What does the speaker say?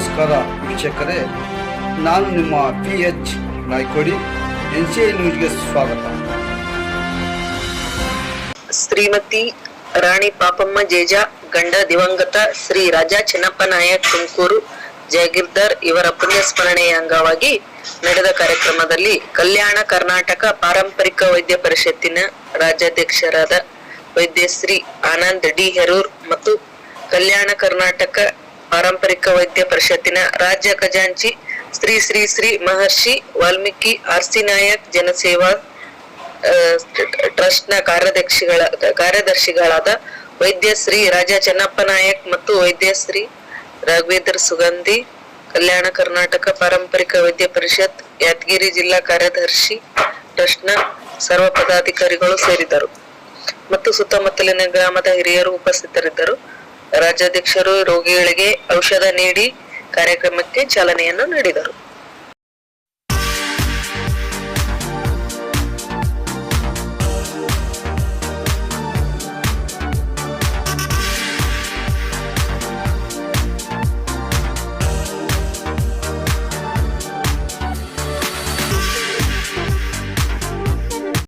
ವೀಕ್ಷಕರೇ. ನಾನು ನಿಮ್ಮ P H Naikodi N C I ನ್ಯೂಸ್ಗೆ ಸ್ವಾಗತ. ಶ್ರೀಮತಿ ರಾಣಿ ಪಾಪಮ್ಮ ಜೇಜಾ, ಗಂಡ ದಿವಂಗತ ಶ್ರೀ ರಾಜಾ ಚೆನ್ನಪ್ಪ ನಾಯಕ್ ತುಮಕೂರು ಜಯಗಿರ್ದರ್ ಇವರ ಪುಣ್ಯ ಸ್ಮರಣೆಯ ಅಂಗವಾಗಿ ನಡೆದ ಕಾರ್ಯಕ್ರಮದಲ್ಲಿ ಕಲ್ಯಾಣ ಕರ್ನಾಟಕ ಪಾರಂಪರಿಕ ವೈದ್ಯ ಪರಿಷತ್ತಿನ ರಾಜ್ಯಾಧ್ಯಕ್ಷರಾದ ವೈದ್ಯಶ್ರೀ ಆನಂದ್ ಡಿ ಹೆರೂರ್ ಮತ್ತು ಕಲ್ಯಾಣ ಕರ್ನಾಟಕ ಪಾರಂಪರಿಕ ವೈದ್ಯ ಪರಿಷತ್ತಿನ ರಾಜ್ಯ ಖಜಾಂಚಿ ಶ್ರೀ ಶ್ರೀ ಶ್ರೀ ಮಹರ್ಷಿ ವಾಲ್ಮೀಕಿ ಆರ್ಸಿ ನಾಯಕ್ ಜನಸೇವಾ ಟ್ರಸ್ಟ್ನ ಕಾರ್ಯದರ್ಶಿಗಳ ಕಾರ್ಯದರ್ಶಿಗಳಾದ ವೈದ್ಯ ಶ್ರೀ ರಾಜಾ ಚೆನ್ನಪ್ಪ ನಾಯಕ್ ಮತ್ತು ವೈದ್ಯ ಶ್ರೀ ರಾಘವೇಂದ್ರ ಸುಗಂಧಿ, ಕಲ್ಯಾಣ ಕರ್ನಾಟಕ ಪಾರಂಪರಿಕ ವೈದ್ಯ ಪರಿಷತ್, ಯಾದಗಿರಿ ಜಿಲ್ಲಾ ಕಾರ್ಯದರ್ಶಿ ಟ್ರಸ್ಟ್ನ ಸರ್ವ ಪದಾಧಿಕಾರಿಗಳು ಸೇರಿದರು ಮತ್ತು ಸುತ್ತಮುತ್ತಲಿನ ಗ್ರಾಮದ ಹಿರಿಯರು ಉಪಸ್ಥಿತರಿದ್ದರು. ರಾಜ್ಯಾಧ್ಯಕ್ಷರು ರೋಗಿಗಳಿಗೆ ಔಷಧ ನೀಡಿ ಕಾರ್ಯಕ್ರಮಕ್ಕೆ ಚಾಲನೆಯನ್ನು ನೀಡಿದರು.